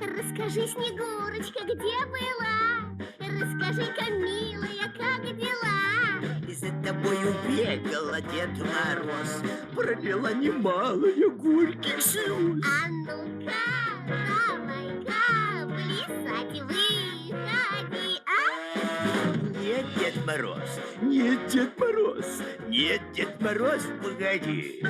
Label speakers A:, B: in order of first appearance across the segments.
A: Расскажи, Снегурочка, где была? Расскажи-ка, милая, как дела?
B: За тобой убегала Дед Мороз, пролила немалые горьких слез.
A: А ну-ка, давай-ка, плясать выходи, а?
B: Нет, Дед Мороз, нет, Дед Мороз, нет, Дед Мороз, погоди.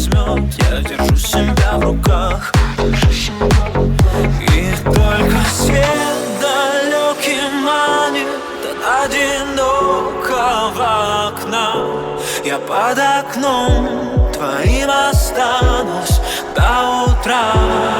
C: Возьмет Я держу себя в руках. И только свет далекий манит От одинокого окна Я под окном твоим останусь до утра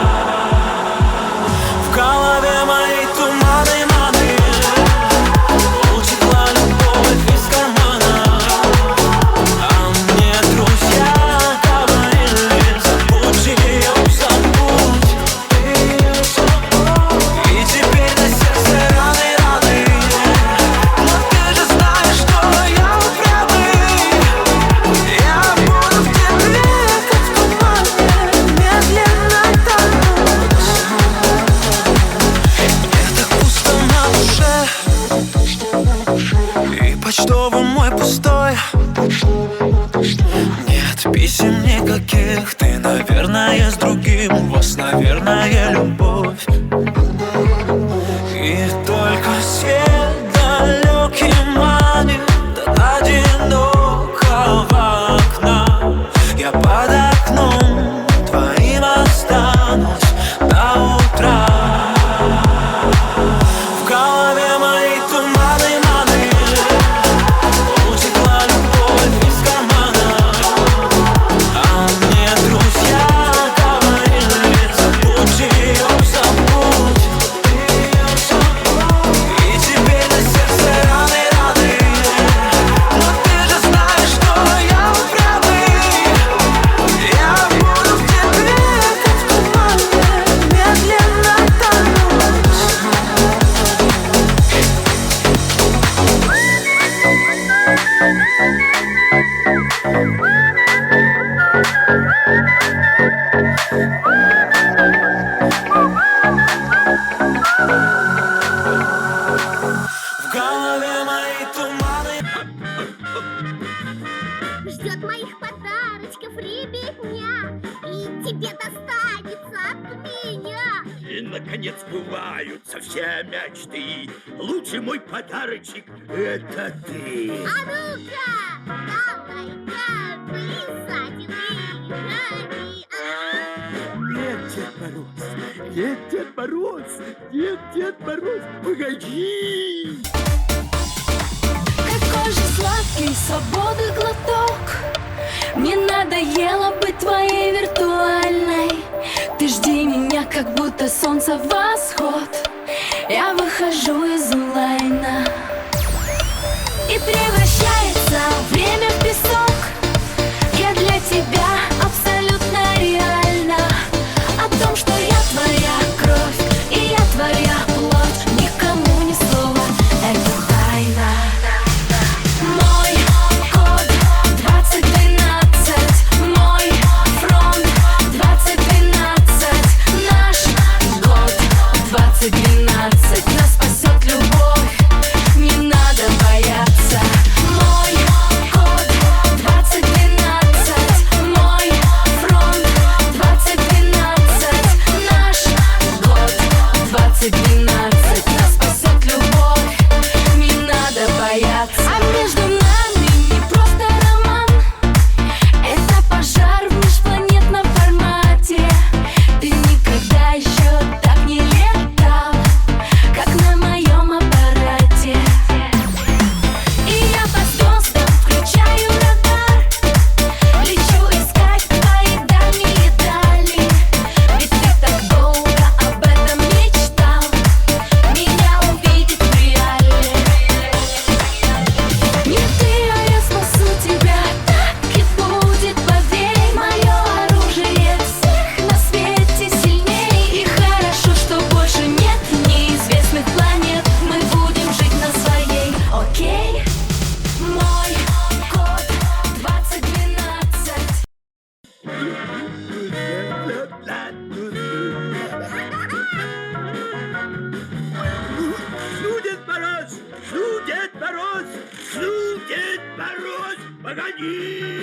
C: life. В голове мои туманы
A: Ждет моих подарочков ребятня И тебе достанется от меня
B: И, наконец, сбываются все мечты. Лучший мой подарочек — это ты.
A: А ну-ка, давай-ка, плясать
B: Нет, Дед Мороз, нет, Дед Мороз, погоди.
D: Какой же сладкий свободы глоток! Мне надоело быть твоей виртуальной. Ты жди меня, как будто солнце восход. Я выхожу из онлайна. И превращается в
E: Yeah.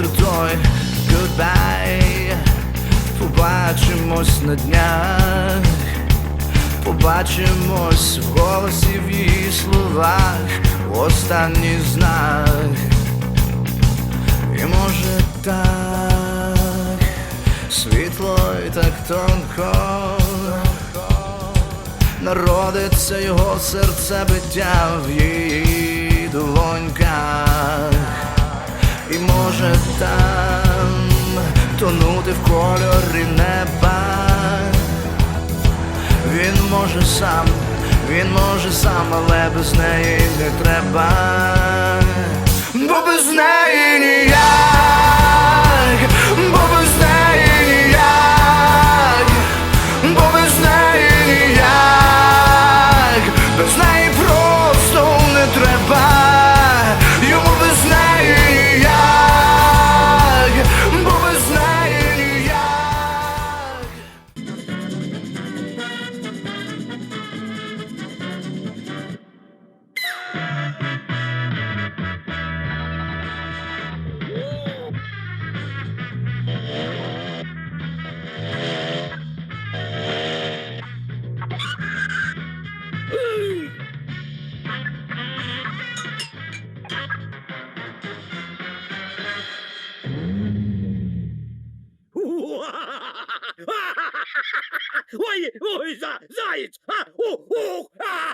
E: завтра той. Goodbye. Побачимось на днях, побачимось в голосі в її словах, останній знак, і може так. Світло і так тонко. Народиться його серце, биття в її долоньках і може там тонути в кольори неба. Він може сам, він може сам, але без неї не треба, бо без неї ніяк.
B: Ой, ой, за, заєць! А, у, у, а,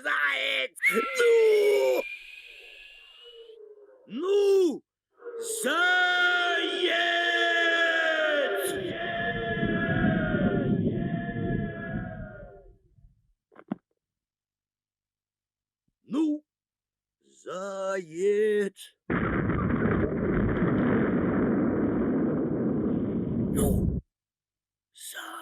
B: заєць! Ну! Ну! Заєць! Ну, заєць! Ну, заєць!